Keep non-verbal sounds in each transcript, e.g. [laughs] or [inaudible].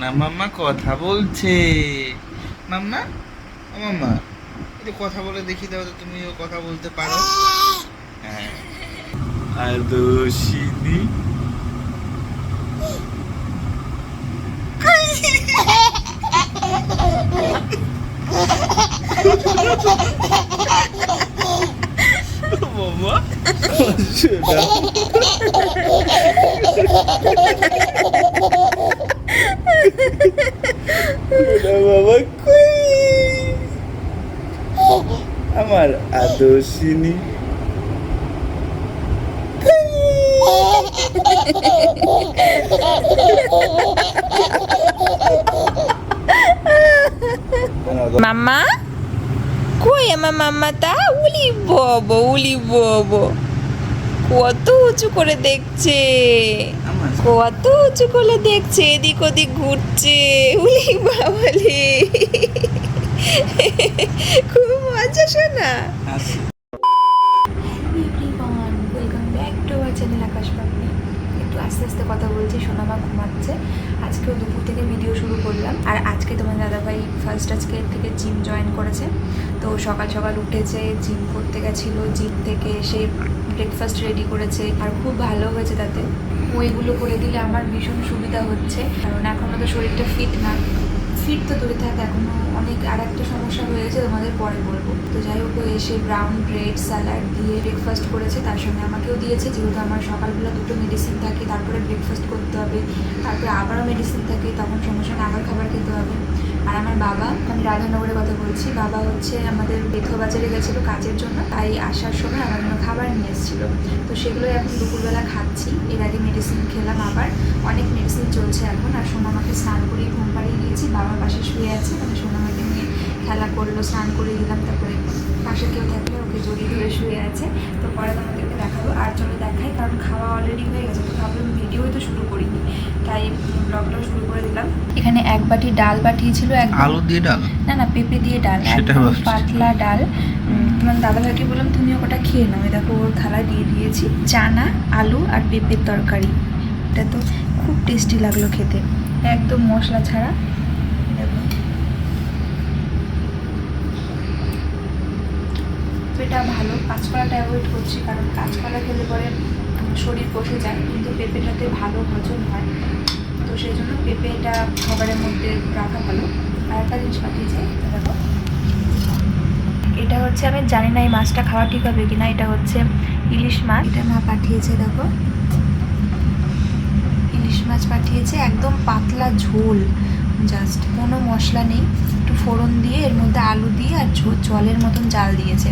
না? মাম্মা কথা বলছে। মাম্মা? ও মাম্মা একটু কথা বলে দেখি দাও তো তুমিও কথা বলতে পারো। হ্যাঁ। আদর্শিনী মামা সেটা ওটা বাবা আমার আদর্শিনী মাম্মা কই আমার মাম্মাটা উলি বব উলি বব কত উঁচু করে দেখছে কত উঁচু করে দেখছে, এদিক ওদিক ঘুরছে। উলি বাবালে। খুব মজা শোনা। আস্তে আস্তে কথা বলছি সোনামা ঘুমাচ্ছে। আজকেও দুপুর থেকে ভিডিও শুরু করলাম। আর আজকে তোমার দাদাভাই ফার্স্ট আজকে থেকে জিম জয়েন করেছে। তো সকাল সকাল উঠেছে জিম করতে গেছিল জিম থেকে এসে ব্রেকফাস্ট রেডি করেছে। আর খুব ভালো হয়েছে তাতে। ও এগুলো করে দিলে আমার ভীষণ সুবিধা হচ্ছে। কারণ এখনও তো শরীরটা ফিট না। ফিট তো দূরে থাক, এখনও অনেক আর একটা সমস্যা হয়ে গেছে তোমাদের পরে বলব। তো যাই হোক এসে ব্রাউন ব্রেড স্যালাড দিয়ে ব্রেকফাস্ট করেছে, তার সঙ্গে আমাকেও দিয়েছে। যেহেতু আমার সকালবেলা দুটো মেডিসিন থাকে, তারপরে ব্রেকফাস্ট করতে হবে, তারপরে আবারও মেডিসিন থাকে, তখন সঙ্গে সঙ্গে আবার খাবার খেতে হবে। আর আমার বাবা, আমি রাধানগরের কথা বলছি, বাবা হচ্ছে আমাদের বেথো বাজারে গেছিল কাজের জন্য, তাই আসার সময় আমার জন্য খাবার নিয়ে এসেছিল। তো সেগুলোই এখন দুপুরবেলা খাচ্ছি, এর আগে মেডিসিন খেলাম আবার, অনেক মেডিসিন চলছে এখন, আর সোনামাকে স্নান করিয়ে ঘুম পাড়িয়ে দিয়েছি বাবার পাশে শুয়ে আছে মানে সোনামাকে নিয়ে খেলা করল, স্নান করিয়ে দিলাম, তারপরে পাশে কেউ থাকলে ওকে জড়িয়ে ধরে শুয়ে আছে, তো পরে তোমাদেরকে দেখাবো, আর চলো দেখাই, কারণ খাওয়া অলরেডি হয়ে গেছে, তো ভাবলাম ভিডিওই তো শুরু করিনি, তাই ব্লগটাও শুরু করে দিলাম। এখানে এক বাটি ডাল পাঠিয়েছিল এক আলু দিয়ে ডাল? না না পেঁপে দিয়ে ডাল পাতলা ডাল। তোমার দাদাভাইকে বললাম তুমি ওটা খেয়ে নাও। এই দেখো ওর থালা দিয়ে দিয়েছি চানা আলু আর পেঁপের তরকারি। এটা তো খুব টেস্টি লাগল খেতে। একদম মশলা ছাড়া। পেঁপেটা ভালো। কাঁচকলাটা অ্যাভয়েড করছি কারণ কাঁচকলা খেলে পরে শরীর বসে যায় কিন্তু পেঁপেটাতে ভালো হজম হয়। তো সেই জন্য পেঁপেটা খাবারের মধ্যে রাখা ভালো আর একটা জিনিস পাঠিয়েছে দেখো। এটা হচ্ছে, আমি জানি না এই মাছটা খাওয়া ঠিক হবে কিনা, এটা হচ্ছে ইলিশ মাছ। এটা মা পাঠিয়েছে, দেখো। ইলিশ মাছ পাঠিয়েছে, একদম পাতলা ঝোল। জাস্ট কোনো মশলা নেই, একটু ফোড়ন দিয়ে, এর মধ্যে আলু দিয়ে আর জলের মতন জাল দিয়েছে।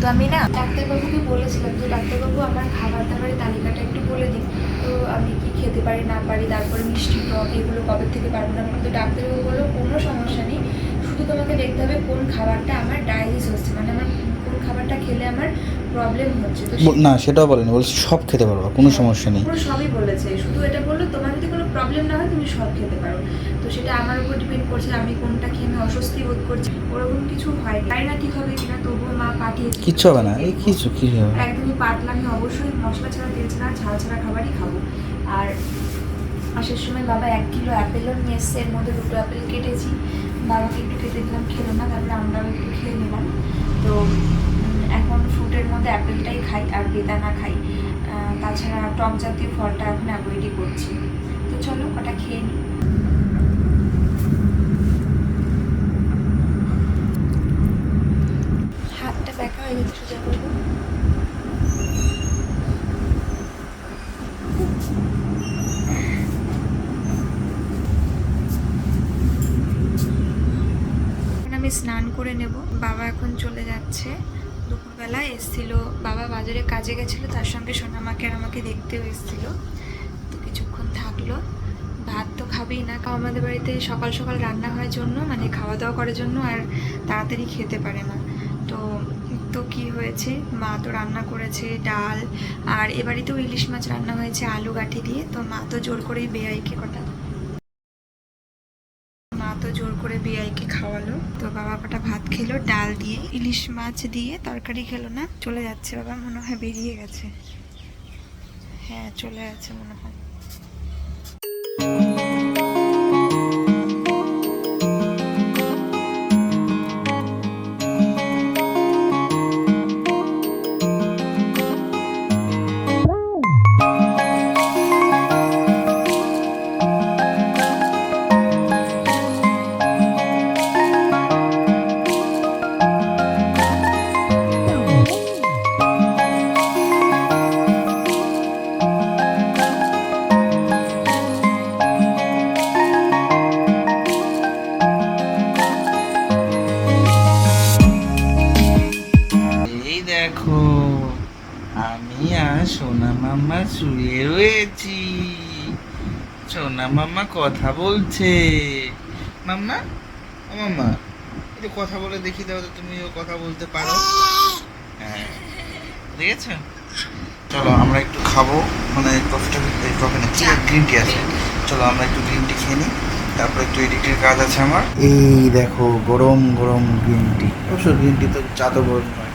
তো আমি না, ডাক্তারবাবুকে বলেছিলাম যে, ডাক্তারবাবু, আমার খাবার দাবারের তালিকাটা একটু বলে দিন। তো আমি খেতে পারি না পারি তারপরে মিষ্টি টক এগুলো কবে থেকে পারব না কিন্তু ডাক্তারবাবু বলল কোনো সমস্যা নেই। শুধু তোমাকে দেখতে হবে কোন খাবারটা আমার ডায়ালিস হচ্ছে মানে আমার কোন খাবারটা খেলে আমার প্রবলেম হচ্ছে। তো না সেটাও বলেনি বলছে সব খেতে পারবা কোনো সমস্যা নেই। পুরো সবই বলেছে শুধু এটা বলল তোমার যদি কোনো প্রবলেম না হয় তুমি সব খেতে পারো। তো সেটা আমার উপর ডিপেন্ড করছে আমি কোনটা খেয়ে আমি অস্বস্তি বোধ করছি ওরকম কিছু হয় তাই না ঠিক হবে কিনা তবুও মা পাঠিয়েছে কিচ্ছু হবে না এই কিছু কিছু হবে না। একদমই পাতলা আমি অবশ্যই মশলা ছাড়া তেল ছাড়া ঝাল ছাড়া খাবারই খাব। আর আসার সময় বাবা এক কিলো অ্যাপেলও নিয়ে এসছে, এর মধ্যে দুটো অ্যাপেল কেটেছি। বাবাকে একটু কেটে দিলাম, খেলো না, তারপরে আমরাও একটু খেয়ে নিলাম। তো এখন ফ্রুটের মধ্যে অ্যাপেলটাই খাই আর বেদানা খাই। তাছাড়া টক জাতীয় ফলটা এখন অ্যাভয়েডই করছি। তো চলো, ওটা খেয়ে নিই। হাতটা ব্যাকা হয়ে গেছে, সোজা এখন আমি স্নান করে নেব। বাবা এখন চলে যাচ্ছে। দুপুরবেলা এসছিল। বাবা বাজারে কাজে গেছিল, তার সঙ্গে সোনামাকে আর আমাকে দেখতেও এসছিল। তো কিছুক্ষণ থাকল। ভাত তো খাবেই না, কারণ আমাদের বাড়িতে সকাল সকাল রান্না হয় জন্য মানে খাওয়া দাওয়া করার জন্য আর তাড়াতাড়ি খেতে পারে না। তো তো কি হয়েছে? মা তো রান্না করেছে ডাল, আর এ বাড়িতেও ইলিশ মাছ রান্না হয়েছে আলু গাঠি দিয়ে। তো মা তো জোর করেই বেআইকে কটা মা তো জোর করে বিআইকে খাওয়ালো তো বাবা কটা ভাত খেলো, ডাল দিয়ে, ইলিশ মাছ দিয়ে তরকারি খেলো না। চলে যাচ্ছে বাবা, মনে হয় বেরিয়ে গেছে। হ্যাঁ চলে যাচ্ছে মনে হয়। মাম্মা শুয়ে রয়েছি। সোনা মাম্মা কথা বলছে। মাম্মা? ও মাম্মা একটু কথা বলে দেখি দাও তো তুমিও কথা বলতে পারো। হ্যাঁ দেখেছ? চলো আমরা একটু খাব। মানে কফিটা এই কফি না চা। গ্রিন টি আছে? চলো আমরা একটু গ্রিন টি খেয়ে নিই। তারপর একটু এডিটের কাজ আছে আমার। এই দেখো গরম গরম গ্রিন টি। অবশ্য গ্রিন টি তো চা তো গরম নয়।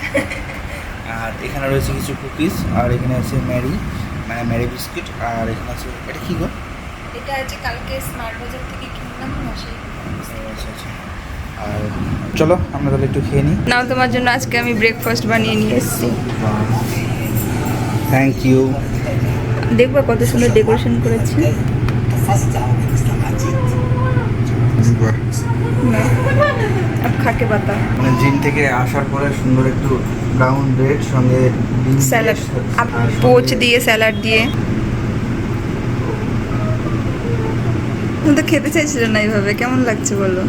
আর এখানে রয়েছে কিছু কুকিজ আর এখানে আছে ম্যারি মানে ম্যারি বিস্কিট আর এখানে আছে এটা কি গো? এটা আছে কালকে স্মার্ট বাজার থেকে কিনলাম না সেই আচ্ছা আচ্ছা। আর চলো আমরা তাহলে একটু খেয়ে নিই। নাও তোমার জন্য আজকে আমি ব্রেকফাস্ট বানিয়ে নিয়ে এসেছি। থ্যাংক ইউ দেখবে কত সুন্দর ডেকোরেশন করেছি। খাকে মানে জিম থেকে আসার পরে সুন্দর একটু ব্রাউন ব্রেড সঙ্গে স্যালাড পোচ দিয়ে স্যালাড দিয়ে। তো খেতে চাইছিল না এইভাবে কেমন লাগছে বলো?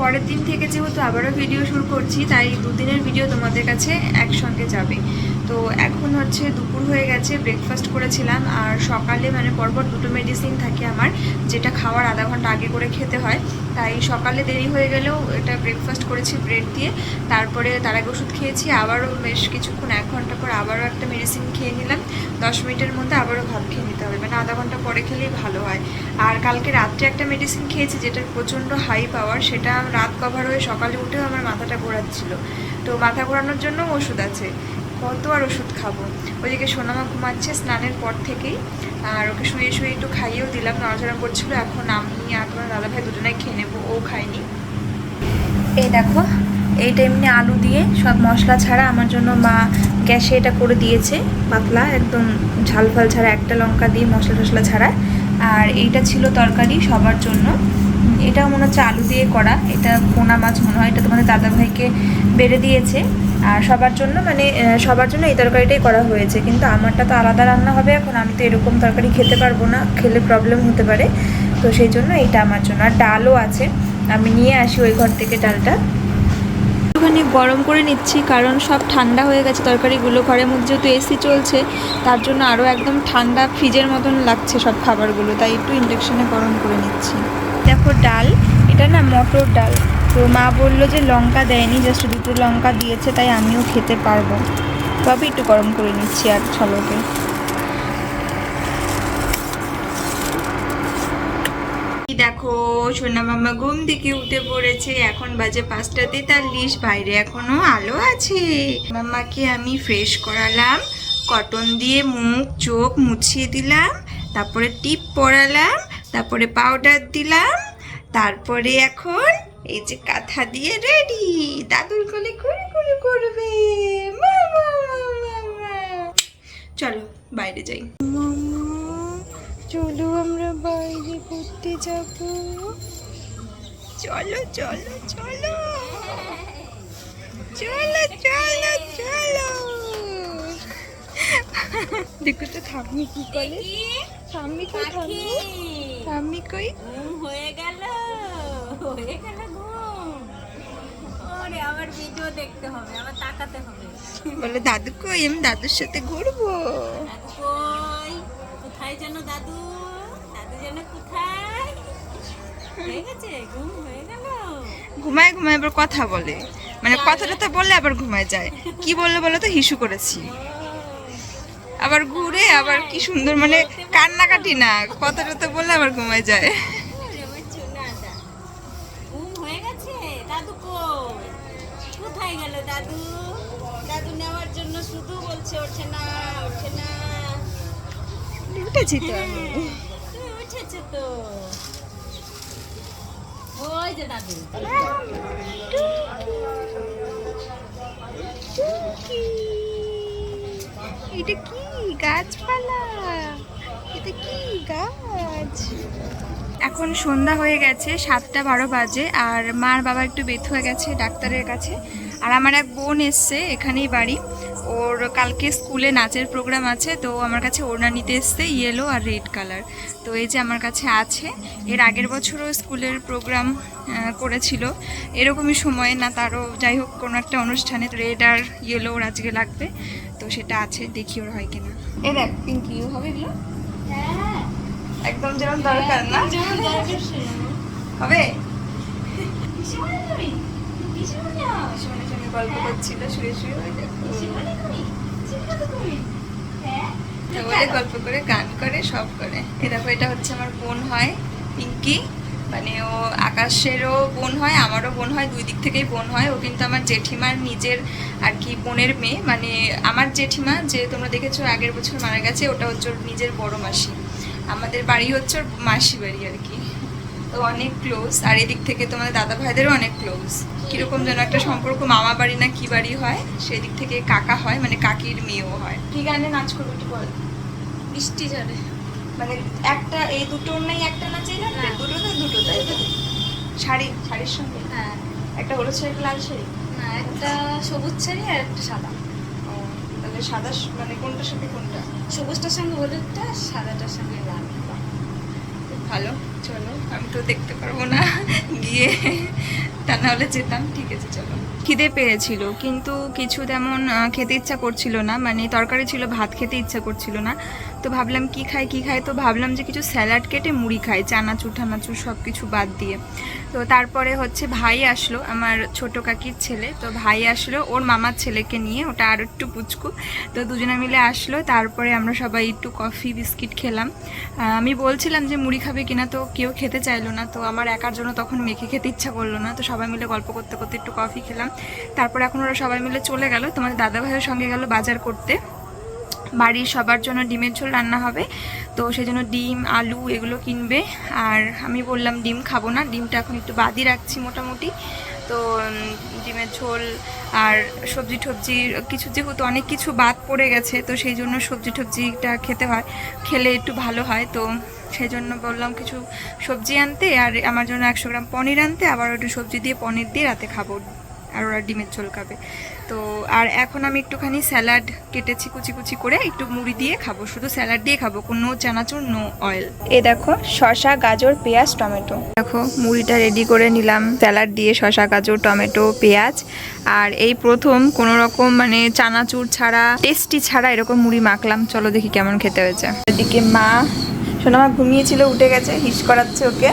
পরের দিন থেকে যেহেতু আবারও ভিডিও শুরু করছি তাই দুদিনের ভিডিও তোমাদের কাছে একসঙ্গে যাবে। তো এখন হচ্ছে দুপুর হয়ে গেছে ব্রেকফাস্ট করেছিলাম আর সকালে মানে পরপর দুটো মেডিসিন থাকে আমার, যেটা খাওয়ার আধা ঘণ্টা আগে করে খেতে হয়। তাই সকালে দেরি হয়ে গেলেও এটা ব্রেকফাস্ট করেছি ব্রেড দিয়ে। তারপরে তার আগে ওষুধ খেয়েছি, আবারও বেশ কিছুক্ষণ, এক ঘণ্টা পর আবারও একটা মেডিসিন খেয়ে নিলাম। দশ মিনিটের মধ্যে আবারও ভাত খেয়ে নিতে হবে মানে আধা ঘণ্টা পরে খেলেই ভালো হয়। আর কালকে রাত্রে একটা মেডিসিন খেয়েছি, যেটার প্রচণ্ড হাই পাওয়ার সেটা রাত কভার হয়ে সকালে উঠেও আমার মাথাটা ঘোরাচ্ছিল। তো মাথা ঘোরানোর জন্য ওষুধ আছে। কত আর ওষুধ খাব? ওইদিকে সোনামা ঘুমাচ্ছে স্নানের পর থেকেই। আর ওকে শুয়ে শুয়ে একটু খাইয়েও দিলাম, নড়াচড়া করছিল। এখন আমি আর তোমার দাদাভাই দুজনে খেয়ে নেব, ও খায়নি। এই দেখো এইটা এমনি আলু দিয়ে সব মশলা ছাড়া আমার জন্য মা গ্যাসে এটা করে দিয়েছে, পাতলা, একদম ঝাল ফাল ছাড়া, একটা লঙ্কা দিয়ে মশলা টশলা ছাড়া আর এইটা ছিল তরকারি সবার জন্য। এটা মনে হচ্ছে আলু দিয়ে করা। এটা পোনা মাছ মনে হয়, এটা তোমাদের দাদাভাইকে বেড়ে দিয়েছে। আর সবার জন্য মানে সবার জন্য এই তরকারিটাই করা হয়েছে। কিন্তু আমারটা তো আলাদা রান্না হবে এখন, আমি তো এরকম তরকারি খেতে পারব না, খেলে প্রবলেম হতে পারে। তো সেই জন্য এইটা আমার জন্য। আর ডালও আছে, আমি নিয়ে আসি ওই ঘর থেকে ডালটা। একটুখানি গরম করে নিচ্ছি, কারণ সব ঠান্ডা হয়ে গেছে তরকারিগুলো। ঘরের মধ্যে যেহেতু এসি চলছে, তার জন্য আরও একদম ঠান্ডা ফ্রিজের মতন লাগছে সব খাবারগুলো, তাই একটু ইন্ডাকশানে গরম করে নিচ্ছি। দেখো ডাল, এটা না মটর ডাল। তো মা বলল যে লঙ্কা দেয়নি জাস্ট দুটো লঙ্কা দিয়েছে, তাই আমিও খেতে পারব। তবে একটু গরম করে নিচ্ছি আর ছলকে এই দেখো সোনা মামা ঘুম থেকে উঠে পড়েছে, এখন বাজে পাঁচটা তেতাল্লিশ, বাইরে এখনও আলো আছে। মামাকে আমি ফ্রেশ করালাম কটন দিয়ে মুখ, চোখ মুছিয়ে দিলাম, তারপরে টিপ পরালাম, তারপরে পাউডার দিলাম, তারপরে এখন এই যে কাঁথা দিয়ে রেডি দাদুর কোলে ঘুরে ঘুরে করবে। চলো বাইরে যাই। চলো আমরা বাইরে ঘুরতে যাব। চলো চলো চলো। চলো চলো চলো। দেখো তো ঠাম্মি কি করে? ঠাম্মি কই ঠাম্মি? ঠাম্মি কই? হয়ে গেল। হয়ে গেল ঘুম ওরে আবার ভিডিও দেখতে হবে আবার তাকাতে হবে। বলে দাদু কই? আমি দাদুর সাথে ঘুরবো। গেছে ঘুম হয়ে গেল। ঘুমায় ঘুমায় আবার কথা বলে। মানে কথা টথা বললে আবার ঘুমায় যায়। কি বললে বলো তো? হিসু করেছি। আবার ঘুরে আবার কি সুন্দর মানে কান্নাকাটি না। কথা টথা বললে আবার ঘুমায় যায়। হয়ে কোথায় গেল দাদু? দাদু নেওয়ার জন্য শুধু বলছে ওঠে না ওঠে না। উঠেছি তো আমি। উঠেছে তো। এটা কি গাছপালা? এটা কি গাছ? এখন সন্ধ্যা হয়ে গেছে, সাতটা বারো বাজে, আর মার বাবা একটু বেথ হয়ে গেছে ডাক্তারের কাছে। আর আমার এক বোন এসছে এখানেই বাড়ি। ওর কালকে স্কুলে নাচের প্রোগ্রাম আছে তো আমার কাছে ওড়না নিতে এসছে ইয়েলো আর রেড কালার তো এই যে আমার কাছে আছে এর আগের বছরও স্কুলের প্রোগ্রাম করেছিল। এরকমই সময়ে না তারও যাই হোক কোনো একটা অনুষ্ঠানে রেড আর ইয়েলো ওর আজকে লাগবে। তো সেটা আছে দেখি ওর হয় কিনা। এ দেখ পিঙ্কি হবে এগুলো? হ্যাঁ একদম যেমন দরকার না সেরকম। হবে? গল্প করছিল, শুয়ে শুয়ে বলে গল্প করে, গান করে, সব করে। এ দেখো, এটা হচ্ছে আমার বোন হয়, পিঙ্কি। মানে ও আকাশেরও বোন হয়, আমারও বোন হয়, দুই দিক থেকেই বোন হয়। ও কিন্তু আমার জেঠিমার নিজের আর কি বোনের মেয়ে। মানে আমার জেঠিমা, যে তোমরা দেখেছ, আগের বছর মারা গেছে, ওটা হচ্ছে ওর নিজের বড় মাসি। আমাদের বাড়ি হচ্ছে ওর মাসি বাড়ি আর কি। তো অনেক ক্লোজ আর এদিক থেকে তোমাদের দাদা ভাইদেরও অনেক ক্লোজ কীরকম যেন একটা সম্পর্ক মামা বাড়ি না কি বাড়ি হয় সেদিক থেকে কাকা হয় মানে কাকির মেয়েও হয়। কি গানে নাচ করব একটু বল বৃষ্টি ঝরে মানে একটা এই দুটোর নাই একটা নাচেই না? না। দুটো তো দুটো তাই তো? শাড়ি শাড়ির সঙ্গে? হ্যাঁ। একটা হলুদ শাড়ি একটা লাল শাড়ি? না একটা সবুজ শাড়ি আর একটা সাদা। ও তাহলে সাদা মানে কোনটার সাথে কোনটা? সবুজটার সঙ্গে হলুদটা সাদাটার সঙ্গে লাল। খুব ভালো। চলো আমি তো দেখতে পারব না। গিয়ে তা নাহলে যেতাম, ঠিক আছে, চলো। খিদে পেয়েছিল, কিন্তু কিছু তেমন খেতে ইচ্ছা করছিল না মানে তরকারি ছিল, ভাত খেতে ইচ্ছা করছিল না। তো ভাবলাম কি খাই কি খাই? তো ভাবলাম যে কিছু স্যালাড কেটে মুড়ি খাই, চানাচুর ঠানাচুর সব কিছু বাদ দিয়ে। তো তারপরে হচ্ছে ভাই আসলো, আমার ছোট কাকির ছেলে। তো ভাই আসলো ওর মামার ছেলেকে নিয়ে, ওটা আর একটু পুচকু। তো দুজনে মিলে আসলো, তারপরে আমরা সবাই একটু কফি, বিস্কিট খেলাম। আমি বলছিলাম যে মুড়ি খাবে কিনা, তো কেউ খেতে চাইলো না। তো আমার একার জন্য তখন মেখে খেতে ইচ্ছা করল না। তো সবাই মিলে গল্প করতে করতে একটু কফি খেলাম। তারপর এখন ওরা সবাই মিলে চলে গেল। তোমাদের দাদা ভাইয়ের সঙ্গে গেল বাজার করতে। বাড়ির সবার জন্য ডিমের ঝোল রান্না হবে। তো সেই জন্য ডিম, আলু এগুলো কিনবে। আর আমি বললাম, ডিম খাব না। ডিমটা এখন একটু বাদই রাখছি মোটামুটি। তো ডিমের ঝোল আর সবজি টবজি, কিছু যেহেতু অনেক কিছু বাদ পড়ে গেছে, তো সেই জন্য সবজি টবজিটা খেতে হয়। খেলে একটু ভালো হয়। তো সেই জন্য বললাম কিছু সবজি আনতে আর আমার জন্য একশো গ্রাম পনির আনতে আবার একটু সবজি দিয়ে পনির দিয়ে রাতে খাব। আর ওরা ডিমের ঝোল খাবে। তো আর এখন আমি একটুখানি স্যালাড কেটেছি কুচি কুচি করে একটু মুড়ি দিয়ে খাব। শুধু স্যালাড দিয়ে খাব কোনো চানাচুর নো অয়েল এ দেখো শসা গাজর পেঁয়াজ টমেটো। দেখো মুড়িটা রেডি করে নিলাম। স্যালাড দিয়ে শসা গাজর টমেটো পেঁয়াজ। আর এই প্রথম কোনো রকম মানে চানাচুর ছাড়া টেস্টি ছাড়া এরকম মুড়ি মাখলাম। চলো দেখি কেমন খেতে হয়েছে। এদিকে মা সোনামা ঘুমিয়েছিল, উঠে গেছে, হিস করাচ্ছে ওকে।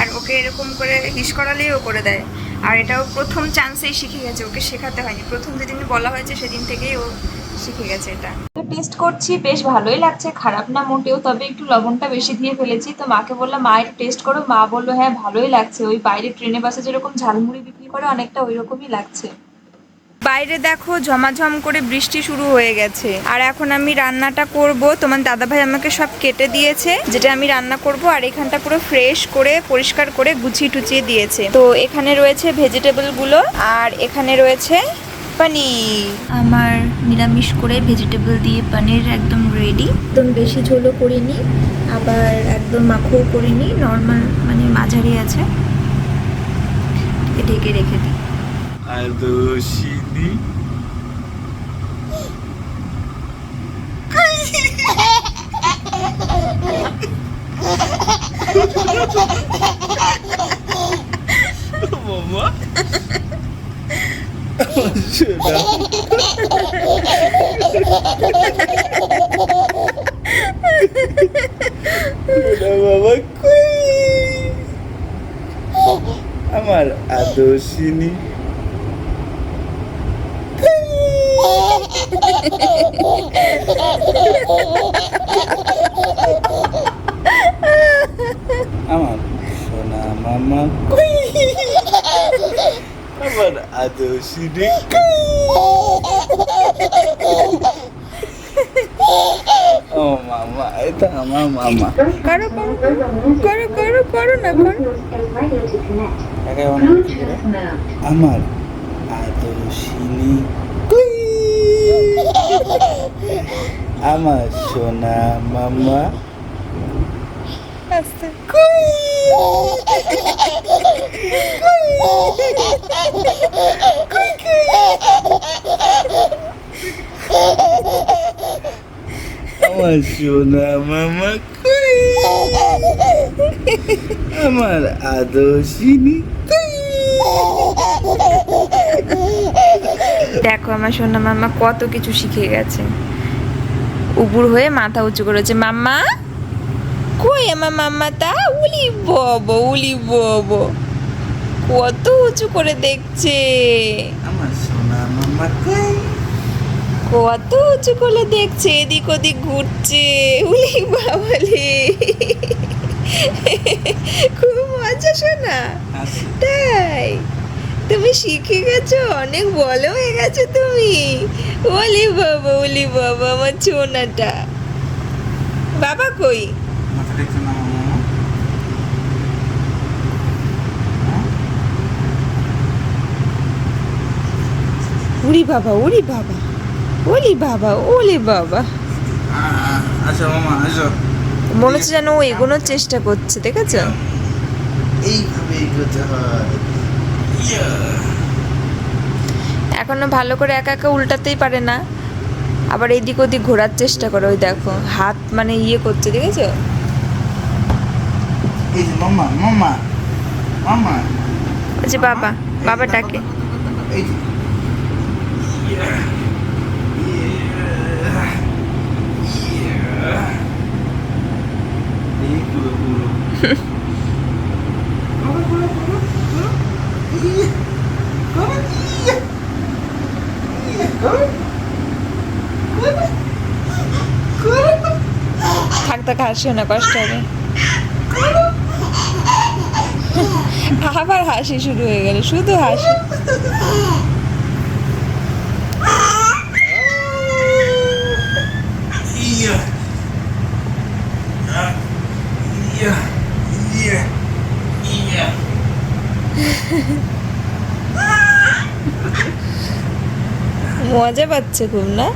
আর ওকে এরকম করে হিস করালেই ও করে দেয়। আর এটাও প্রথম চান্সেই শিখে গেছে, ওকে শেখাতে হয়নি। প্রথম যেদিন বলা হয়েছে সেদিন থেকেই ও শিখে গেছে এটা। টেস্ট করছি, বেশ ভালোই লাগছে। খারাপ না মোটেও, তবে একটু লবণটা বেশি দিয়ে ফেলেছি। তো মাকে বললাম, মা টেস্ট করো। মা বলল হ্যাঁ ভালোই লাগছে। ওই বাইরে ট্রেনে বাসে যেরকম ঝালমুড়ি বিক্রি করে, অনেকটা ওই রকমই লাগছে। বাইরে দেখো ঝমাঝম করে বৃষ্টি শুরু হয়ে গেছে। আর এখন আমি রান্নাটা করব। তোমার দাদাভাই আমাকে সব কেটে দিয়েছে। যেটা আমি রান্না করব আর এখানটা পুরো ফ্রেশ করে পরিষ্কার করে গুছিয়ে টুচিয়ে দিয়েছে। তো এখানে রয়েছে ভেজিটেবলগুলো আর এখানে রয়েছে পনির। আমার নিরামিষ করে ভেজিটেবল দিয়ে পনির একদম রেডি একদম বেশি ঝোলও করিনি আবার একদম মাখোও করিনি। নর্মাল মানে মাঝারি আছে। ঢেকে রেখে দিই। আদর্শিনী মামা। শোনা শোনা বাবা কই? আমার আদর্শিনী। আমার সোনা মামা। আমার আদর্শিনী ও মামা এটা আমার মামা। করো করো করো করো করো না করো? আমার আদর্শিনী। আমার সোনা মামা আমার সোনা মামা আমার আদর্শিনী দেখো আমার সোনা মামা কত কিছু শিখে গেছে। উপুর হয়ে মাথা উঁচু করেছে। মাম্মা? কই আমার মাম্মা তা উলি বব উলি বব। কত উঁচু করে দেখছে। আমার সোনা মামা কই? কত উঁচু করে দেখছে এদিক ওদিক ঘুরছে। উলি বাবালি খুব মজা শোনা তাই। তুমি শিখে গেছো? অনেক বড় হয়ে গেছো তুমি। ওলি বাবা ওলি বাবা আমার ছোনাটা। বাবা কই? মামা? উড়ি বাবা উড়ি বাবা ওলি বাবা ওলি বাবা। আচ্ছা মামা আসো। মনে হচ্ছে যেন ও এগোনোর চেষ্টা করছে দেখেছ? এইভাবে এগোতে হয়। এখনও ভালো করে একা একা উল্টাতেই পারে না। আবার এদিক ওদিক ঘোরার চেষ্টা করে ওই দেখো হাত মানে ইয়ে করছে দেখেছ? ওই যে বাবা বাবা ডাকে। এই [laughs] [laughs] যে ইয়া। ইয়া। ইয়া। এই পুরো পুরো করো, করো, করো, করো। ইয়া। করো, ইয়া। ইয়া, করো। করো। করো। থাক থাক হাসিও না কষ্ট হবে আবার হাসি শুরু হয়ে গেল শুধু হাসি Iya. মজা পাচ্ছে খুব না